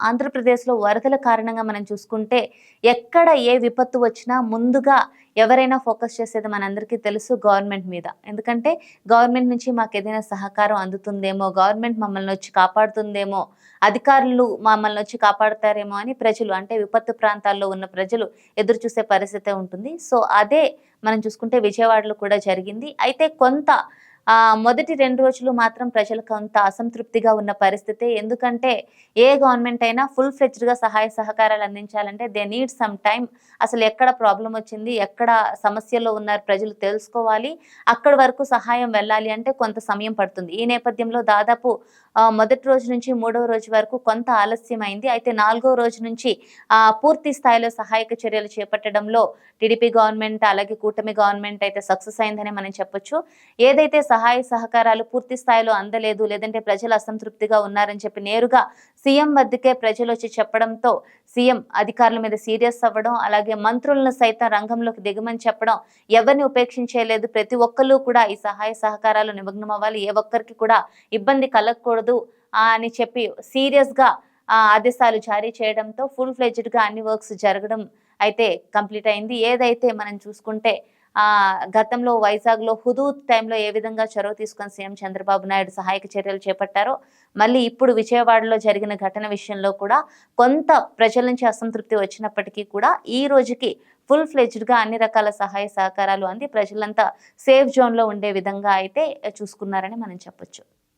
ఆంధ్రప్రదేశ్లో వరదల కారణంగా మనం చూసుకుంటే ఎక్కడ ఏ విపత్తు వచ్చినా ముందుగా ఎవరైనా ఫోకస్ చేసేది మనందరికీ తెలుసు గవర్నమెంట్ మీద. ఎందుకంటే గవర్నమెంట్ నుంచి మాకు ఏదైనా సహకారం అందుతుందేమో గవర్నమెంట్ మమ్మల్ని వచ్చి కాపాడుతుందేమో అధికారులు మమ్మల్ని వచ్చి కాపాడుతారేమో అని ప్రజలు అంటే విపత్తు ప్రాంతాల్లో ఉన్న ప్రజలు ఎదురు చూసే పరిస్థితి ఉంటుంది. సో అదే మనం చూసుకుంటే విజయవాడలో కూడా జరిగింది. అయితే కొంత ఆ మొదటి రెండు రోజులు మాత్రం ప్రజలకు అంత అసంతృప్తిగా ఉన్న పరిస్థితి ఎందుకంటే ఏ గవర్నమెంట్ అయినా ఫుల్గా సహాయ సహకారాలు అందించాలంటే దే నీడ్ సమ్ టైం అసలు ఎక్కడ ప్రాబ్లం వచ్చింది ఎక్కడ సమస్యలో ఉన్నారు ప్రజలు తెలుసుకోవాలి. అక్కడి వరకు సహాయం వెళ్ళాలి అంటే కొంత సమయం పడుతుంది. ఈ నేపథ్యంలో దాదాపు మొదటి రోజు నుంచి మూడవ రోజు వరకు కొంత ఆలస్యం అయింది. అయితే నాలుగో రోజు నుంచి పూర్తి స్థాయిలో సహాయక చర్యలు చేపట్టడంలో టీడీపీ గవర్నమెంట్ అలాగే కూటమి గవర్నమెంట్ అయితే సక్సెస్ అయిందని మనం చెప్పొచ్చు. ఏదైతే సహాయ సహకారాలు పూర్తి స్థాయిలో అందలేదు లేదంటే ప్రజలు అసంతృప్తిగా ఉన్నారని చెప్పి నేరుగా సీఎం వద్దకే ప్రజలు వచ్చి చెప్పడంతో సీఎం అధికారుల మీద సీరియస్ అవ్వడం అలాగే మంత్రులను సైతం రంగంలోకి దిగమని చెప్పడం ఎవరిని ఉపేక్షించేయలేదు ప్రతి ఒక్కరు కూడా ఈ సహాయ సహకారాలు నిమగ్నం అవ్వాలి ఏ ఒక్కరికి కూడా ఇబ్బంది కలగకూడదు అని చెప్పి సీరియస్గా ఆదేశాలు జారీ చేయడంతో ఫుల్ ఫ్లెజ్డ్గా అన్ని వర్క్స్ జరగడం అయితే కంప్లీట్ అయింది. ఏదైతే మనం చూసుకుంటే గతంలో వైజాగ్లో హుదూద్ టైంలో ఏ విధంగా చొరవ తీసుకొని సీఎం చంద్రబాబు నాయుడు సహాయక చర్యలు చేపట్టారో మళ్ళీ ఇప్పుడు విజయవాడలో జరిగిన ఘటన విషయంలో కూడా కొంత ప్రజల నుంచి అసంతృప్తి వచ్చినప్పటికీ కూడా ఈ రోజుకి ఫుల్ ఫ్లెజ్డ్గా అన్ని రకాల సహాయ సహకారాలు అంది. ప్రజలంతా సేఫ్ జోన్లో ఉండే విధంగా అయితే చూసుకున్నారని మనం చెప్పొచ్చు.